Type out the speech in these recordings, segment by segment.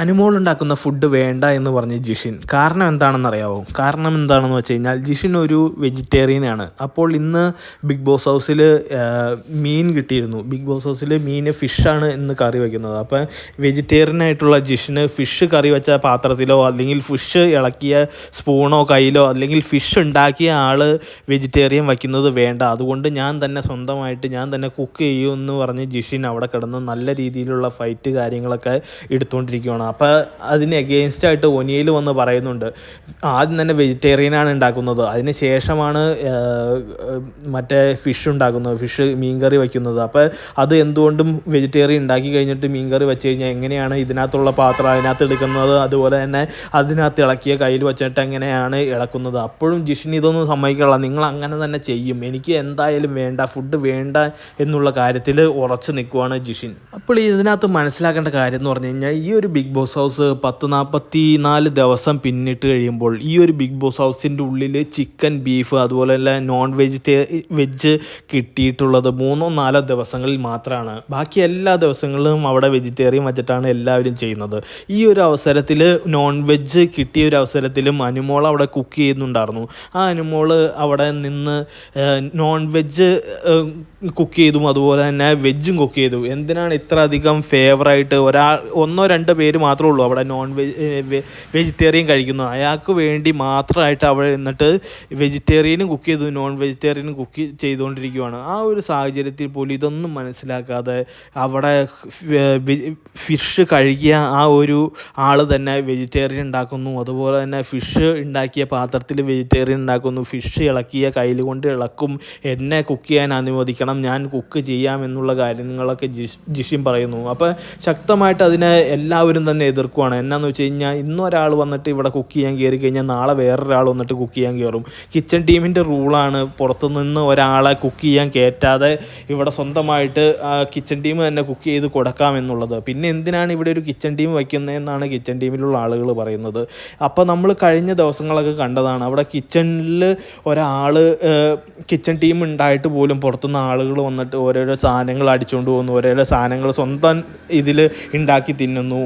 അനുമോൾ ഉണ്ടാക്കുന്ന ഫുഡ് വേണ്ട എന്ന് പറഞ്ഞ് ജിഷിൻ. കാരണം എന്താണെന്നറിയാവോ? കാരണം എന്താണെന്ന് വെച്ച് കഴിഞ്ഞാൽ ജിഷിൻ ഒരു വെജിറ്റേറിയൻ ആണ്. അപ്പോൾ ഇന്ന് ബിഗ് ബോസ് ഹൗസിൽ മീൻ കിട്ടിയിരുന്നു. ബിഗ് ബോസ് ഹൗസിൽ മീൻ ഫിഷാണ് ഇന്ന് കറി വയ്ക്കുന്നത് അപ്പോൾ വെജിറ്റേറിയൻ ആയിട്ടുള്ള ജിഷിന് ഫിഷ് കറി വെച്ച പാത്രത്തിലോ അല്ലെങ്കിൽ ഫിഷ് ഇളക്കിയ സ്പൂണോ കയ്യിലോ അല്ലെങ്കിൽ ഫിഷ് ഉണ്ടാക്കിയ ആൾ വെജിറ്റേറിയൻ വയ്ക്കുന്നത് വേണ്ട. അതുകൊണ്ട് ഞാൻ തന്നെ സ്വന്തമായിട്ട് ഞാൻ തന്നെ കുക്ക് ചെയ്യൂ എന്ന് പറഞ്ഞ് ജിഷിൻ അവിടെ കിടന്ന് നല്ല രീതിയിലുള്ള ഫൈറ്റ് കാര്യങ്ങളൊക്കെ എടുത്തുകൊണ്ടിരിക്കുകയാണ് അപ്പോൾ അതിന് എഗെയിൻസ്റ്റ് ആയിട്ട് ഒനിയയിൽ വന്ന് പറയുന്നുണ്ട് ആദ്യം തന്നെ വെജിറ്റേറിയൻ ആണ് ഉണ്ടാക്കുന്നത്. അതിന് ശേഷമാണ് മറ്റേ ഫിഷ് ഉണ്ടാക്കുന്നത്. ഫിഷ് മീൻകറി വയ്ക്കുന്നത്. അപ്പോൾ അത് എന്തുകൊണ്ടും വെജിറ്റേറിയൻ ഉണ്ടാക്കി കഴിഞ്ഞിട്ട് മീൻകറി വെച്ച് കഴിഞ്ഞാൽ എങ്ങനെയാണ് ഇതിനകത്തുള്ള പാത്രം അതിനകത്ത് എടുക്കുന്നത്? അതുപോലെ തന്നെ അതിനകത്ത് ഇളക്കിയ കയ്യിൽ വെച്ചിട്ട് എങ്ങനെയാണ് ഇളക്കുന്നത്? അപ്പോഴും ജിഷിൻ ഇതൊന്നും സമ്മതിക്കില്ല നിങ്ങൾ അങ്ങനെ തന്നെ ചെയ്യും. എനിക്ക് എന്തായാലും വേണ്ട. ഫുഡ് വേണ്ട. എന്നുള്ള കാര്യത്തിൽ ഉറച്ചു നിൽക്കുവാണ് ജിഷിൻ. അപ്പോൾ ഇതിനകത്ത് മനസ്സിലാക്കേണ്ട കാര്യം എന്ന് പറഞ്ഞു കഴിഞ്ഞാൽ ഈ ഒരു ബിഗ് ബോസ് ഹൗസ് പത്ത് നാൽപ്പത്തി നാല് ദിവസം പിന്നിട്ട് കഴിയുമ്പോൾ ഈ ഒരു ബിഗ് ബോസ് ഹൗസിന്റെ ഉള്ളിൽ ചിക്കൻ ബീഫ് അതുപോലെ തന്നെ നോൺ വെജിറ്റേ വെജ് കിട്ടിയിട്ടുള്ളത് മൂന്നോ നാലോ ദിവസങ്ങളിൽ മാത്രമാണ് ബാക്കി എല്ലാ ദിവസങ്ങളിലും അവിടെ വെജിറ്റേറിയൻ വെച്ചിട്ടാണ് എല്ലാവരും ചെയ്യുന്നത്. ഈ ഒരു അവസരത്തിൽ നോൺ വെജ് കിട്ടിയ ഒരു അവസരത്തിലും അനുമോൾ അവിടെ കുക്ക് ചെയ്യുന്നുണ്ടായിരുന്നു. ആ അനുമോൾ അവിടെ നിന്ന് നോൺ വെജ് കുക്ക് ചെയ്തും അതുപോലെ തന്നെ വെജും കുക്ക് ചെയ്തു. എന്തിനാണ് ഇത്ര അധികം ഫേവറായിട്ട് ഒരാൾ ഒന്നോ രണ്ടോ പേര് മാത്രമേ ഉള്ളൂ. അവിടെ നോൺ വെജ് വെജിറ്റേറിയൻ കഴിക്കുന്നു. അയാൾക്ക് വേണ്ടി മാത്രമായിട്ട് അവിടെ നിന്നിട്ട് വെജിറ്റേറിയനും കുക്ക് ചെയ്തു നോൺ വെജിറ്റേറിയനും കുക്ക് ചെയ്തുകൊണ്ടിരിക്കുകയാണ് ആ ഒരു സാഹചര്യത്തിൽ പോലും ഇതൊന്നും മനസ്സിലാക്കാതെ അവിടെ ഫിഷ് കഴുകിയ ആ ഒരു ആൾ തന്നെ വെജിറ്റേറിയൻ ഉണ്ടാക്കുന്നു. അതുപോലെ തന്നെ ഫിഷ് ഉണ്ടാക്കിയ പാത്രത്തിൽ വെജിറ്റേറിയൻ ഉണ്ടാക്കുന്നു. ഫിഷ് ഇളക്കിയ കയ്യിൽ കൊണ്ട് ഇളക്കും. എന്നെ കുക്ക് ചെയ്യാൻ അനുവദിക്കണം. ഞാൻ കുക്ക് ചെയ്യാം എന്നുള്ള കാര്യങ്ങളൊക്കെ ജിഷ് ജിഷിൻ പറയുന്നു. അപ്പോൾ ശക്തമായിട്ട് അതിനെ എല്ലാവരും തന്നെ എതിർക്കുവാണ്. എന്നാന്ന് വെച്ച് കഴിഞ്ഞാൽ ഇന്നൊരാൾ വന്നിട്ട് ഇവിടെ കുക്ക് ചെയ്യാൻ കയറി കഴിഞ്ഞാൽ നാളെ വേറൊരാൾ വന്നിട്ട് കുക്ക് ചെയ്യാൻ കയറും കിച്ചൺ ടീമിന്റെ റൂളാണ് പുറത്തു നിന്ന് ഒരാളെ കുക്ക് ചെയ്യാൻ കയറ്റാതെ ഇവിടെ സ്വന്തമായിട്ട് കിച്ചൺ ടീം തന്നെ കുക്ക് ചെയ്ത് കൊടുക്കാം എന്നുള്ളത്. പിന്നെ എന്തിനാണ് ഇവിടെ ഒരു കിച്ചൺ ടീം വയ്ക്കുന്നതെന്നാണ് കിച്ചൺ ടീമിലുള്ള ആളുകൾ പറയുന്നത്. അപ്പോൾ നമ്മൾ കഴിഞ്ഞ ദിവസങ്ങളൊക്കെ കണ്ടതാണ്. അവിടെ കിച്ചണിൽ ഒരാൾ കിച്ചൺ ടീം ഉണ്ടായിട്ട് പോലും പുറത്തുനിന്ന് ആളുകൾ വന്നിട്ട് ഓരോരോ സാധനങ്ങൾ അടിച്ചുകൊണ്ട് പോകുന്നു. ഓരോരോ സാധനങ്ങൾ സ്വന്തം ഇതിൽ ഉണ്ടാക്കി തിന്നുന്നു.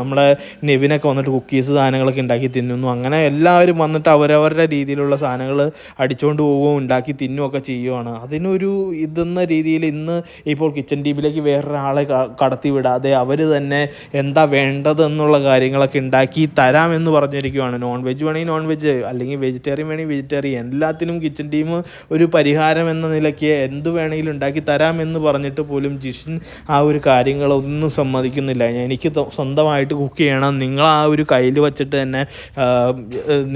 നമ്മുടെ നെവിനൊക്കെ വന്നിട്ട് കുക്കീസ് സാധനങ്ങളൊക്കെ ഉണ്ടാക്കി തിന്നുന്നു. അങ്ങനെ എല്ലാവരും വന്നിട്ട് അവരവരുടെ രീതിയിലുള്ള സാധനങ്ങൾ അടിച്ചുകൊണ്ട് പോവുകയും ഉണ്ടാക്കി തിന്നുകയൊക്കെ ചെയ്യുവാണ്. അതിനൊരു ഇതെന്ന രീതിയിൽ ഇന്ന് ഇപ്പോൾ കിച്ചൺ ടീമിലേക്ക് വേറൊരാളെ കടത്തി വിടാതെ അവർ തന്നെ എന്താ വേണ്ടതെന്നുള്ള കാര്യങ്ങളൊക്കെ ഉണ്ടാക്കി തരാമെന്ന് പറഞ്ഞിരിക്കുവാണ്. നോൺ വെജ് വേണമെങ്കിൽ നോൺ വെജ് അല്ലെങ്കിൽ വെജിറ്റേറിയൻ വേണമെങ്കിൽ വെജിറ്റേറിയൻ എല്ലാത്തിനും കിച്ചൺ ടീം ഒരു പരിഹാരം എന്ന നിലയ്ക്ക് എന്ത് വേണമെങ്കിലും ഉണ്ടാക്കി തരാമെന്ന് പറഞ്ഞിട്ട് പോലും ജിഷിൻ ആ ഒരു കാര്യങ്ങളൊന്നും സമ്മതിക്കുന്നില്ല. എനിക്ക് സ്വന്തമായിട്ട് കുക്ക് ചെയ്യണം. നിങ്ങൾ ആ ഒരു കയ്യിൽ വെച്ചിട്ട് തന്നെ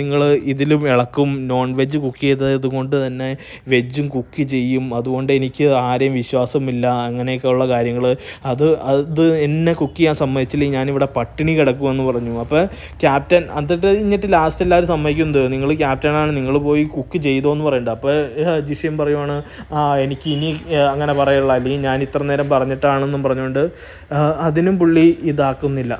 നിങ്ങൾ ഇതിലും ഇളക്കും. നോൺ വെജ് കുക്ക് ചെയ്തത് കൊണ്ട് തന്നെ വെജും കുക്ക് ചെയ്യും. അതുകൊണ്ട് എനിക്ക് ആരെയും വിശ്വാസമില്ല. അങ്ങനെയൊക്കെയുള്ള കാര്യങ്ങൾ അത് അത് എന്നെ കുക്ക് ചെയ്യാൻ സമ്മതിച്ചില്ലെങ്കിൽ ഞാനിവിടെ പട്ടിണി കിടക്കുമെന്ന് പറഞ്ഞു. അപ്പോൾ ക്യാപ്റ്റൻ എന്നിട്ട് കഴിഞ്ഞിട്ട് ലാസ്റ്റ് എല്ലാവരും സമ്മതിക്കുന്നത് നിങ്ങൾ ക്യാപ്റ്റനാണ് നിങ്ങൾ പോയി കുക്ക് ചെയ്തോ എന്ന് പറയുന്നുണ്ട് അപ്പോൾ ജിഷ്യം പറയുവാണ് ആ എനിക്ക് ഇനി അങ്ങനെ പറയുള്ളൂ അല്ലെങ്കിൽ ഞാൻ ഇത്ര നേരം പറഞ്ഞിട്ടാണെന്നും പറഞ്ഞുകൊണ്ട് അതിനും പുള്ളി ഇതാക്കുന്നില്ല.